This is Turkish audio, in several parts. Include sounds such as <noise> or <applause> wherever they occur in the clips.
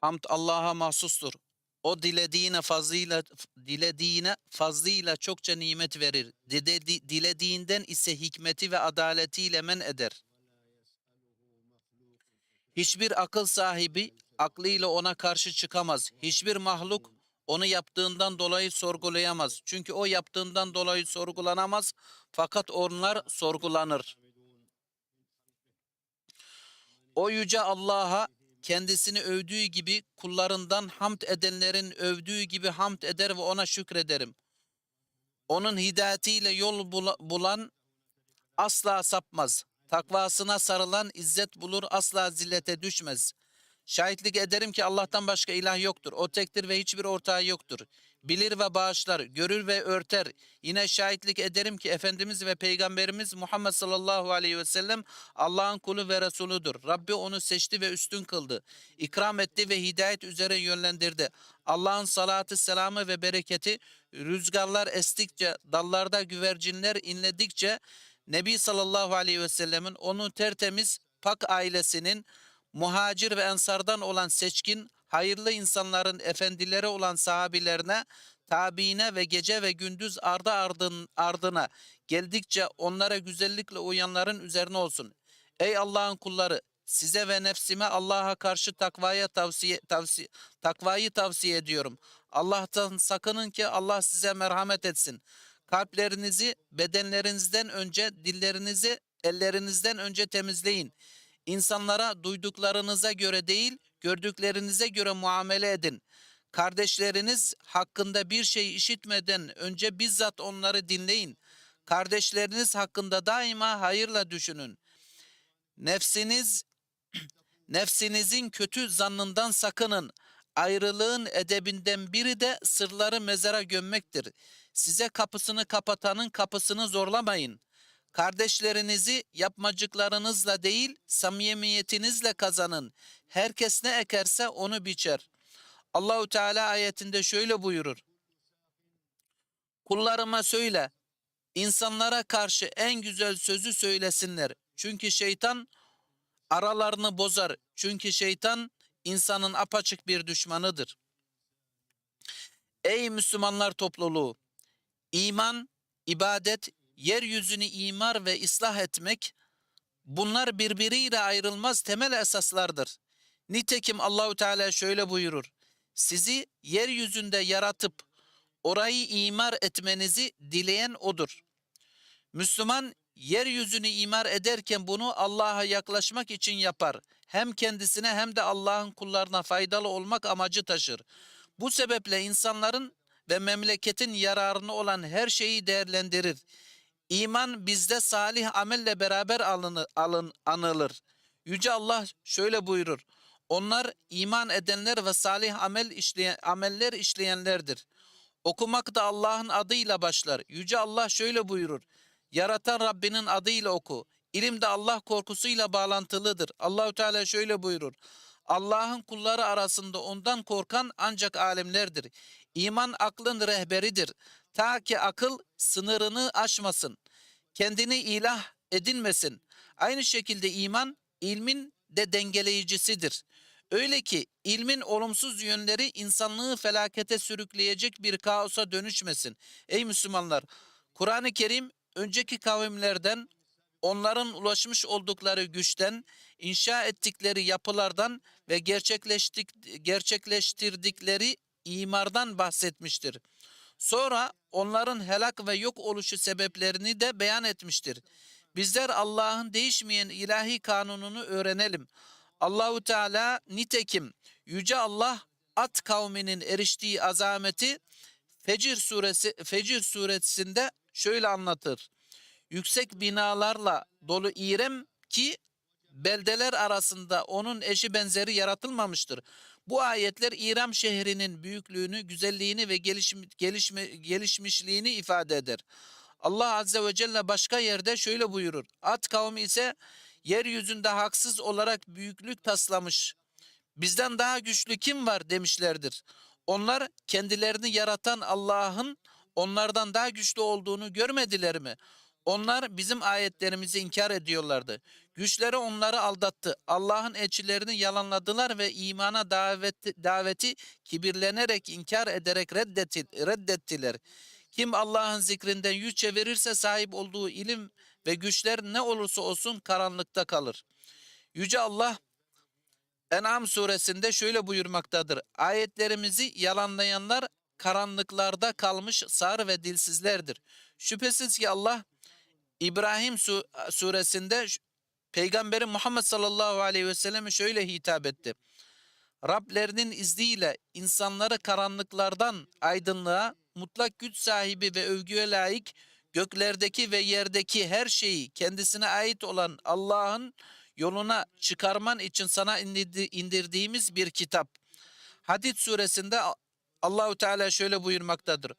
Hamd Allah'a mahsustur. O dilediğine fazlıyla dilediğine fazlıyla çokça nimet verir. Dide- di- dilediğinden ise hikmeti ve adaletiyle men eder. Hiçbir akıl sahibi aklıyla ona karşı çıkamaz. Hiçbir mahluk onu yaptığından dolayı sorgulayamaz. Çünkü o yaptığından dolayı sorgulanamaz fakat onlar sorgulanır. O yüce Allah'a kendisini övdüğü gibi kullarından hamd edenlerin övdüğü gibi hamd eder ve ona şükrederim. Onun hidayetiyle yol bula- bulan asla sapmaz. Takvasına sarılan izzet bulur, asla zillete düşmez. Şahitlik ederim ki Allah'tan başka ilah yoktur. O tektir ve hiçbir ortağı yoktur. Bilir ve bağışlar, görür ve örter. Yine şahitlik ederim ki Efendimiz ve Peygamberimiz Muhammed sallallahu aleyhi ve sellem Allah'ın kulu ve Resuludur. Rabbi onu seçti ve üstün kıldı. İkram etti ve hidayet üzere yönlendirdi. Allah'ın salatı, selamı ve bereketi rüzgarlar estikçe, dallarda güvercinler inledikçe Nebi sallallahu aleyhi ve sellemin onun tertemiz pak ailesinin muhacir ve ensardan olan seçkin, hayırlı insanların efendileri olan sahabilerine, tabiine ve gece ve gündüz ardı ardın, ardına geldikçe onlara güzellikle uyanların üzerine olsun. Ey Allah'ın kulları! Size ve nefsime Allah'a karşı takvaya tavsiye, tavsiye, takvayı tavsiye ediyorum. Allah'tan sakının ki Allah size merhamet etsin. Kalplerinizi bedenlerinizden önce dillerinizi ellerinizden önce temizleyin. İnsanlara duyduklarınıza göre değil, gördüklerinize göre muamele edin. Kardeşleriniz hakkında bir şey işitmeden önce bizzat onları dinleyin. Kardeşleriniz hakkında daima hayırla düşünün. Nefsiniz <clears throat> nefsinizin kötü zannından sakının. Ayrılığın edebinden biri de sırları mezara gömmektir. Size kapısını kapatanın kapısını zorlamayın. Kardeşlerinizi yapmacıklarınızla değil, samimiyetinizle kazanın. Herkes ne ekerse onu biçer. Allahu Teala ayetinde şöyle buyurur. Kullarıma söyle, insanlara karşı en güzel sözü söylesinler. Çünkü şeytan aralarını bozar. Çünkü şeytan insanın apaçık bir düşmanıdır. Ey Müslümanlar topluluğu! İman, ibadet, yeryüzünü imar ve ıslah etmek bunlar birbiriyle ayrılmaz temel esaslardır. Nitekim Allahu Teala şöyle buyurur. Sizi yeryüzünde yaratıp orayı imar etmenizi dileyen odur. Müslüman yeryüzünü imar ederken bunu Allah'a yaklaşmak için yapar. Hem kendisine hem de Allah'ın kullarına faydalı olmak amacı taşır. Bu sebeple insanların ve memleketin yararına olan her şeyi değerlendirir. İman bizde salih amelle beraber alını, alın, anılır. Yüce Allah şöyle buyurur. Onlar iman edenler ve salih amel işleyen, ameller işleyenlerdir. Okumak da Allah'ın adıyla başlar. Yüce Allah şöyle buyurur. Yaratan Rabbinin adıyla oku. İlim de Allah korkusuyla bağlantılıdır. Allahü Teala şöyle buyurur. Allah'ın kulları arasında ondan korkan ancak alimlerdir. İman aklın rehberidir. Ta ki akıl sınırını aşmasın. Kendini ilah edinmesin. Aynı şekilde iman ilmin de dengeleyicisidir. Öyle ki ilmin olumsuz yönleri insanlığı felakete sürükleyecek bir kaosa dönüşmesin. Ey Müslümanlar! Kur'an-ı Kerim önceki kavimlerden onların ulaşmış oldukları güçten, inşa ettikleri yapılardan ve gerçekleştik, gerçekleştirdikleri imardan bahsetmiştir. Sonra onların helak ve yok oluşu sebeplerini de beyan etmiştir. Bizler Allah'ın değişmeyen ilahi kanununu öğrenelim. Allahu Teala nitekim yüce Allah At kavminin eriştiği azameti Fecir suresi Fecir suresinde şöyle anlatır. Yüksek binalarla dolu İrem ki beldeler arasında onun eşi benzeri yaratılmamıştır. Bu ayetler İrem şehrinin büyüklüğünü, güzelliğini ve gelişme, gelişme, gelişmişliğini ifade eder. Allah Azze ve Celle başka yerde şöyle buyurur. At kavmi ise yeryüzünde haksız olarak büyüklük taslamış. Bizden daha güçlü kim var demişlerdir. Onlar kendilerini yaratan Allah'ın onlardan daha güçlü olduğunu görmediler mi? Onlar bizim ayetlerimizi inkar ediyorlardı. Güçleri onları aldattı. Allah'ın elçilerini yalanladılar ve imana daveti, daveti kibirlenerek, inkar ederek reddetti- reddettiler. Kim Allah'ın zikrinden yüz çevirirse sahip olduğu ilim ve güçler ne olursa olsun karanlıkta kalır. Yüce Allah En'am suresinde şöyle buyurmaktadır. Ayetlerimizi yalanlayanlar karanlıklarda kalmış sağır ve dilsizlerdir. Şüphesiz ki Allah İbrahim su- suresinde Peygamberi Muhammed sallallahu aleyhi ve selleme şöyle hitap etti. Rablerinin izniyle insanları karanlıklardan aydınlığa, mutlak güç sahibi ve övgüye layık göklerdeki ve yerdeki her şeyi kendisine ait olan Allah'ın yoluna çıkarman için sana indirdi- indirdiğimiz bir kitap. Hadid suresinde Allahu Teala şöyle buyurmaktadır.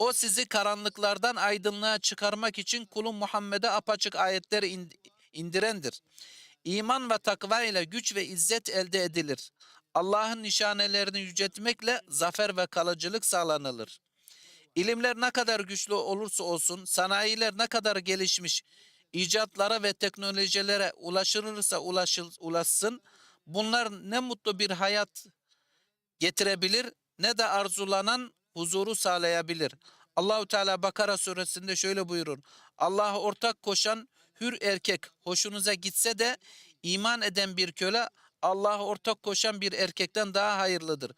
O sizi karanlıklardan aydınlığa çıkarmak için kulun Muhammed'e apaçık ayetler in- indirendir. İman ve takva ile güç ve izzet elde edilir. Allah'ın nişanelerini yüceltmekle zafer ve kalıcılık sağlanılır. İlimler ne kadar güçlü olursa olsun, sanayiler ne kadar gelişmiş, icatlara ve teknolojilere ulaşılırsa ulaşıl, ulaşsın, bunlar ne mutlu bir hayat getirebilir ne de arzulanan huzuru sağlayabilir. Allahu Teala Bakara suresinde şöyle buyurur. Allah'a ortak koşan hür erkek hoşunuza gitse de iman eden bir köle Allah'a ortak koşan bir erkekten daha hayırlıdır.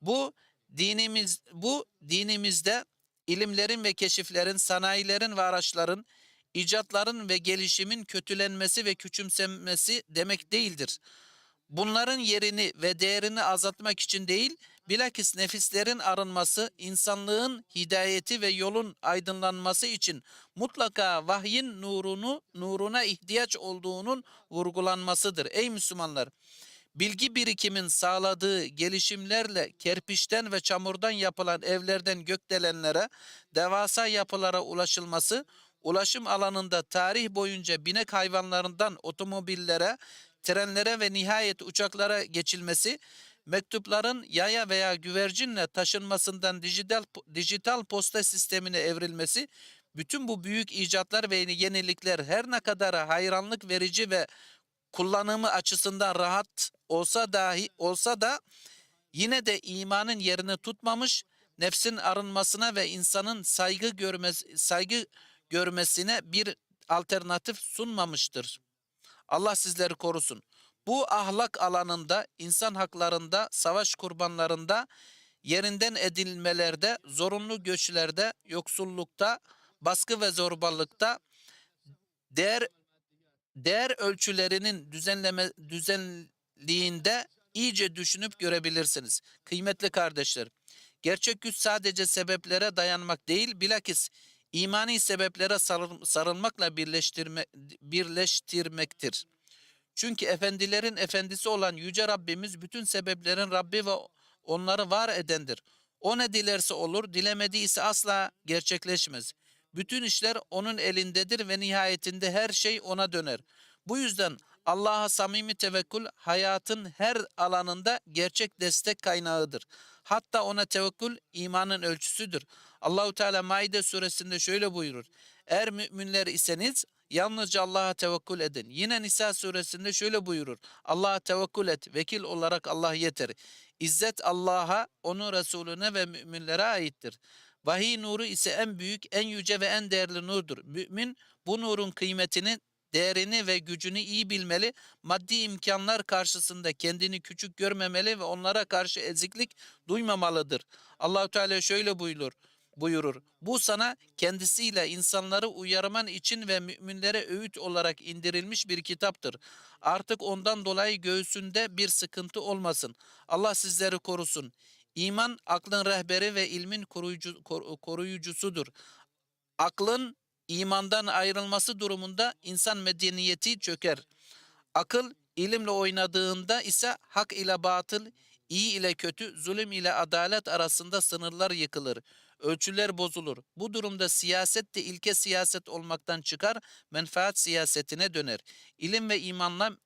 Bu dinimiz bu dinimizde ilimlerin ve keşiflerin, sanayilerin ve araçların, icatların ve gelişimin kötülenmesi ve küçümsenmesi demek değildir. Bunların yerini ve değerini azaltmak için değil, bilakis nefislerin arınması, insanlığın hidayeti ve yolun aydınlanması için mutlaka vahyin nurunu, nuruna ihtiyaç olduğunun vurgulanmasıdır. Ey Müslümanlar! Bilgi birikimin sağladığı gelişimlerle kerpiçten ve çamurdan yapılan evlerden gökdelenlere, devasa yapılara ulaşılması, ulaşım alanında tarih boyunca binek hayvanlarından otomobillere, trenlere ve nihayet uçaklara geçilmesi, mektupların yaya veya güvercinle taşınmasından dijital dijital posta sistemine evrilmesi, bütün bu büyük icatlar ve yenilikler her ne kadar hayranlık verici ve kullanımı açısından rahat olsa dahi olsa da yine de imanın yerini tutmamış, nefsin arınmasına ve insanın saygı görmesi saygı görmesine bir alternatif sunmamıştır. Allah sizleri korusun. Bu ahlak alanında, insan haklarında, savaş kurbanlarında, yerinden edilmelerde, zorunlu göçlerde, yoksullukta, baskı ve zorbalıkta, değer değer ölçülerinin düzenleme düzenliğinde iyice düşünüp görebilirsiniz. Kıymetli kardeşler, gerçek güç sadece sebeplere dayanmak değil, bilakis imani sebeplere sarıl- sarılmakla birleştirme, birleştirmektir. Çünkü efendilerin efendisi olan Yüce Rabbimiz bütün sebeplerin Rabbi ve onları var edendir. O ne dilerse olur, dilemediyse asla gerçekleşmez. Bütün işler onun elindedir ve nihayetinde her şey ona döner. Bu yüzden Allah'a samimi tevekkül hayatın her alanında gerçek destek kaynağıdır. Hatta ona tevekkül imanın ölçüsüdür. Allahu Teala Maide suresinde şöyle buyurur. Eğer müminler iseniz yalnızca Allah'a tevekkül edin. Yine Nisa suresinde şöyle buyurur. Allah'a tevekkül et. Vekil olarak Allah yeter. İzzet Allah'a, onun Resulüne ve müminlere aittir. Vahiy nuru ise en büyük, en yüce ve en değerli nurdur. Mümin bu nurun kıymetini, değerini ve gücünü iyi bilmeli, maddi imkanlar karşısında kendini küçük görmemeli ve onlara karşı eziklik duymamalıdır. Allahu Teala şöyle buyurur buyurur. Bu sana kendisiyle insanları uyarman için ve müminlere öğüt olarak indirilmiş bir kitaptır. Artık ondan dolayı göğsünde bir sıkıntı olmasın. Allah sizleri korusun. İman aklın rehberi ve ilmin koruyucu, kor- koruyucusudur. Aklın imandan ayrılması durumunda insan medeniyeti çöker. Akıl ilimle oynadığında ise hak ile batıl, iyi ile kötü, zulüm ile adalet arasında sınırlar yıkılır. Ölçüler bozulur. Bu durumda siyaset de ilke siyaset olmaktan çıkar, menfaat siyasetine döner. İlim ve imanla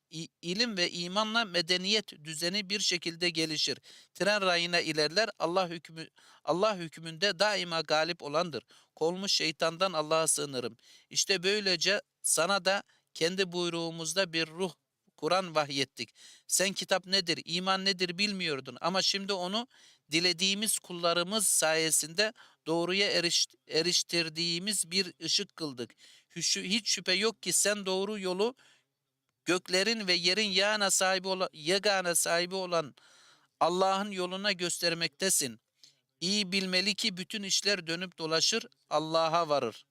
ilim ve imanla medeniyet düzeni bir şekilde gelişir. Tren rayına ilerler. Allah hükmü Allah hükmünde daima galip olandır. Kolmuş şeytandan Allah'a sığınırım. İşte böylece sana da kendi buyruğumuzda bir ruh Kur'an vahyettik. Sen kitap nedir, iman nedir bilmiyordun ama şimdi onu dilediğimiz kullarımız sayesinde doğruya eriş, eriştirdiğimiz bir ışık kıldık. Hiç, şüphe yok ki sen doğru yolu göklerin ve yerin yağına sahibi olan, yegane sahibi olan Allah'ın yoluna göstermektesin. İyi bilmeli ki bütün işler dönüp dolaşır, Allah'a varır.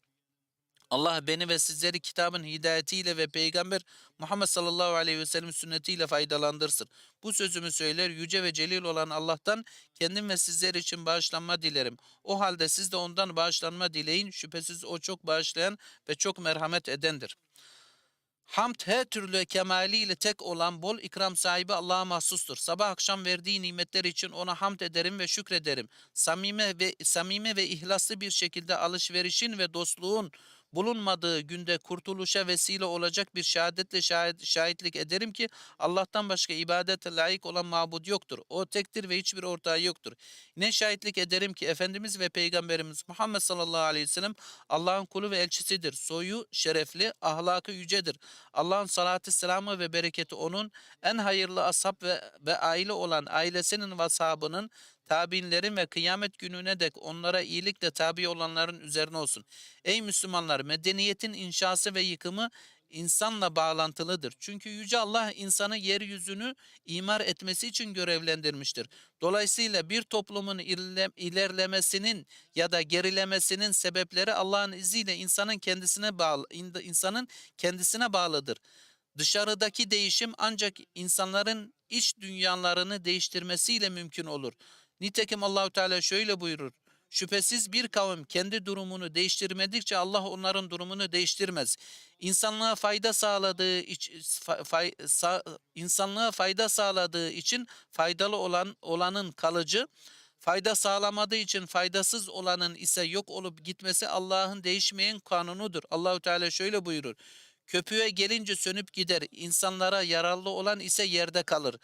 Allah beni ve sizleri kitabın hidayetiyle ve peygamber Muhammed sallallahu aleyhi ve sellem sünnetiyle faydalandırsın. Bu sözümü söyler yüce ve celil olan Allah'tan kendim ve sizler için bağışlanma dilerim. O halde siz de ondan bağışlanma dileyin. Şüphesiz o çok bağışlayan ve çok merhamet edendir. Hamd her türlü kemaliyle tek olan bol ikram sahibi Allah'a mahsustur. Sabah akşam verdiği nimetler için ona hamd ederim ve şükrederim. Samime ve samime ve ihlaslı bir şekilde alışverişin ve dostluğun bulunmadığı günde kurtuluşa vesile olacak bir şehadetle şahit, şahitlik ederim ki Allah'tan başka ibadete layık olan mabud yoktur. O tektir ve hiçbir ortağı yoktur. Ne şahitlik ederim ki Efendimiz ve Peygamberimiz Muhammed sallallahu aleyhi ve sellem Allah'ın kulu ve elçisidir. Soyu şerefli, ahlakı yücedir. Allah'ın salatı selamı ve bereketi onun en hayırlı ashab ve, ve aile olan ailesinin ve ashabının tabiinlerin ve kıyamet gününe dek onlara iyilikle tabi olanların üzerine olsun. Ey Müslümanlar medeniyetin inşası ve yıkımı insanla bağlantılıdır. Çünkü Yüce Allah insanı yeryüzünü imar etmesi için görevlendirmiştir. Dolayısıyla bir toplumun ilerle- ilerlemesinin ya da gerilemesinin sebepleri Allah'ın izniyle insanın kendisine bağlı insanın kendisine bağlıdır. Dışarıdaki değişim ancak insanların iç dünyalarını değiştirmesiyle mümkün olur. Nitekim Allahü Teala şöyle buyurur. Şüphesiz bir kavim kendi durumunu değiştirmedikçe Allah onların durumunu değiştirmez. İnsanlığa fayda sağladığı iç, fa- fay- sa- insanlığa fayda sağladığı için faydalı olan olanın kalıcı, fayda sağlamadığı için faydasız olanın ise yok olup gitmesi Allah'ın değişmeyen kanunudur. Allahü Teala şöyle buyurur. Köpüğe gelince sönüp gider. İnsanlara yararlı olan ise yerde kalır.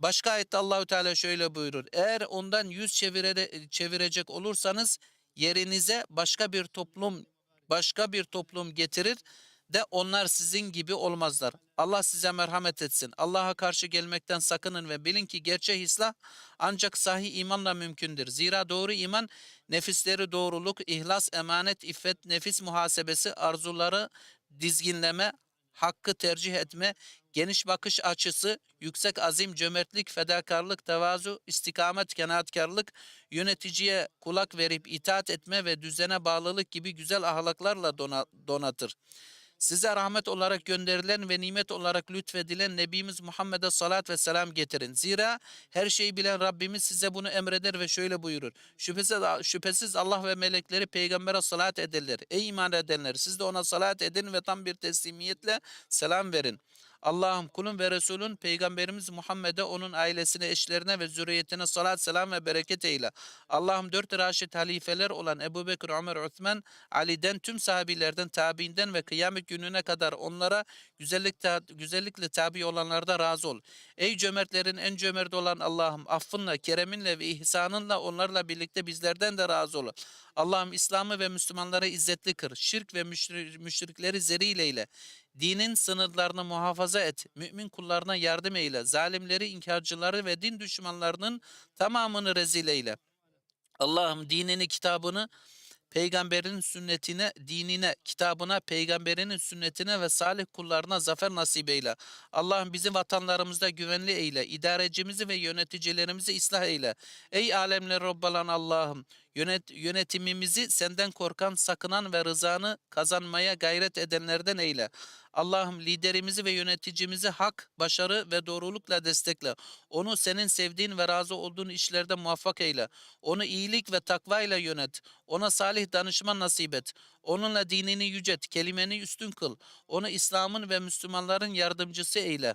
Başka ayette Allahü Teala şöyle buyurur. Eğer ondan yüz çevire, çevirecek olursanız yerinize başka bir toplum başka bir toplum getirir de onlar sizin gibi olmazlar. Allah size merhamet etsin. Allah'a karşı gelmekten sakının ve bilin ki gerçek islah ancak sahih imanla mümkündür. Zira doğru iman nefisleri doğruluk, ihlas, emanet, iffet, nefis muhasebesi, arzuları dizginleme, hakkı tercih etme, geniş bakış açısı, yüksek azim, cömertlik, fedakarlık, tevazu, istikamet, kanaatkarlık, yöneticiye kulak verip itaat etme ve düzene bağlılık gibi güzel ahlaklarla dona- donatır. Size rahmet olarak gönderilen ve nimet olarak lütfedilen Nebimiz Muhammed'e salat ve selam getirin. Zira her şeyi bilen Rabbimiz size bunu emreder ve şöyle buyurur. Şüphesiz, şüphesiz Allah ve melekleri peygambere salat ederler. Ey iman edenler siz de ona salat edin ve tam bir teslimiyetle selam verin. Allah'ım kulun ve Resulün Peygamberimiz Muhammed'e onun ailesine, eşlerine ve zürriyetine salat, selam ve bereket eyle. Allah'ım dört raşit halifeler olan Ebu Bekir, Ömer, Osman, Ali'den, tüm sahabilerden, tabiinden ve kıyamet gününe kadar onlara güzellik ta- güzellikle tabi olanlarda razı ol. Ey cömertlerin en cömert olan Allah'ım affınla, kereminle ve ihsanınla onlarla birlikte bizlerden de razı ol. Allah'ım İslam'ı ve Müslümanları izzetli kır. Şirk ve müşri- müşrikleri zelil eyle. Dinin sınırlarını muhafaza et. Mümin kullarına yardım eyle. Zalimleri, inkarcıları ve din düşmanlarının tamamını rezil eyle. Allah'ım dinini, kitabını, peygamberin sünnetine, dinine, kitabına, peygamberinin sünnetine ve salih kullarına zafer nasip eyle. Allah'ım bizi vatanlarımızda güvenli eyle. İdarecimizi ve yöneticilerimizi ıslah eyle. Ey alemler Rabb olan Allah'ım, yönet, yönetimimizi senden korkan, sakınan ve rızanı kazanmaya gayret edenlerden eyle. Allah'ım liderimizi ve yöneticimizi hak, başarı ve doğrulukla destekle. Onu senin sevdiğin ve razı olduğun işlerde muvaffak eyle. Onu iyilik ve takvayla yönet. Ona salih danışman nasip et. Onunla dinini yücet, kelimeni üstün kıl. Onu İslam'ın ve Müslümanların yardımcısı eyle.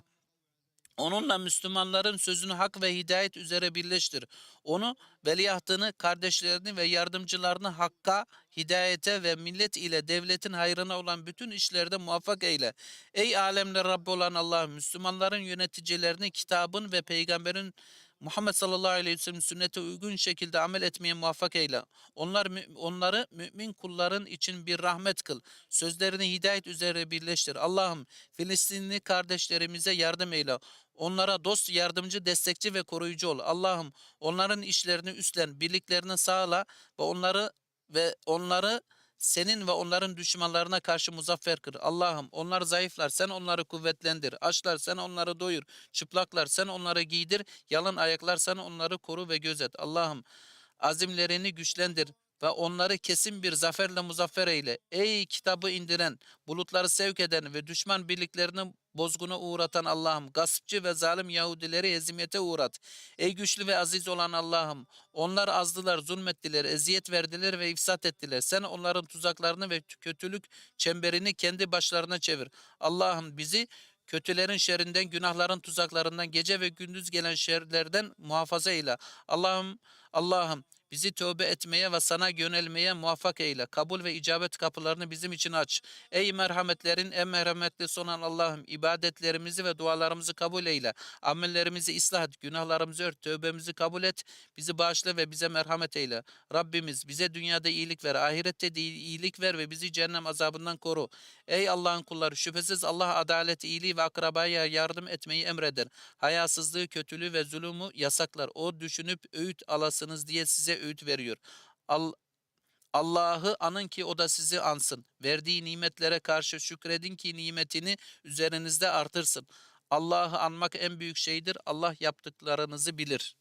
Onunla Müslümanların sözünü hak ve hidayet üzere birleştir. Onu, veliahtını, kardeşlerini ve yardımcılarını hakka, hidayete ve millet ile devletin hayrına olan bütün işlerde muvaffak eyle. Ey alemler Rabbi olan Allah'ım, Müslümanların yöneticilerini kitabın ve peygamberin Muhammed sallallahu aleyhi ve sellem sünnete uygun şekilde amel etmeye muvaffak eyle. Onlar onları mümin kulların için bir rahmet kıl. Sözlerini hidayet üzere birleştir. Allah'ım Filistinli kardeşlerimize yardım eyle. Onlara dost, yardımcı, destekçi ve koruyucu ol. Allah'ım onların işlerini üstlen, birliklerini sağla ve onları ve onları senin ve onların düşmanlarına karşı muzaffer kır. Allah'ım onlar zayıflar sen onları kuvvetlendir. Açlar sen onları doyur. Çıplaklar sen onları giydir. Yalın ayaklar sen onları koru ve gözet. Allah'ım azimlerini güçlendir ve onları kesin bir zaferle muzaffer eyle. Ey kitabı indiren, bulutları sevk eden ve düşman birliklerini bozguna uğratan Allah'ım, gaspçı ve zalim Yahudileri ezimiyete uğrat. Ey güçlü ve aziz olan Allah'ım, onlar azdılar, zulmettiler, eziyet verdiler ve ifsat ettiler. Sen onların tuzaklarını ve kötülük çemberini kendi başlarına çevir. Allah'ım bizi kötülerin şerrinden, günahların tuzaklarından, gece ve gündüz gelen şerlerden muhafaza eyle. Allah'ım, Allah'ım bizi tövbe etmeye ve sana yönelmeye muvaffak eyle. Kabul ve icabet kapılarını bizim için aç. Ey merhametlerin en merhametlisi olan Allah'ım ibadetlerimizi ve dualarımızı kabul eyle. Amellerimizi ıslah et, günahlarımızı ört, tövbemizi kabul et. Bizi bağışla ve bize merhamet eyle. Rabbimiz bize dünyada iyilik ver, ahirette de iyilik ver ve bizi cehennem azabından koru. Ey Allah'ın kulları şüphesiz Allah adalet, iyiliği ve akrabaya yardım etmeyi emreder. Hayasızlığı, kötülüğü ve zulümü yasaklar. O düşünüp öğüt alasınız diye size öğüt veriyor. Al Allah'ı anın ki o da sizi ansın. Verdiği nimetlere karşı şükredin ki nimetini üzerinizde artırsın. Allah'ı anmak en büyük şeydir. Allah yaptıklarınızı bilir.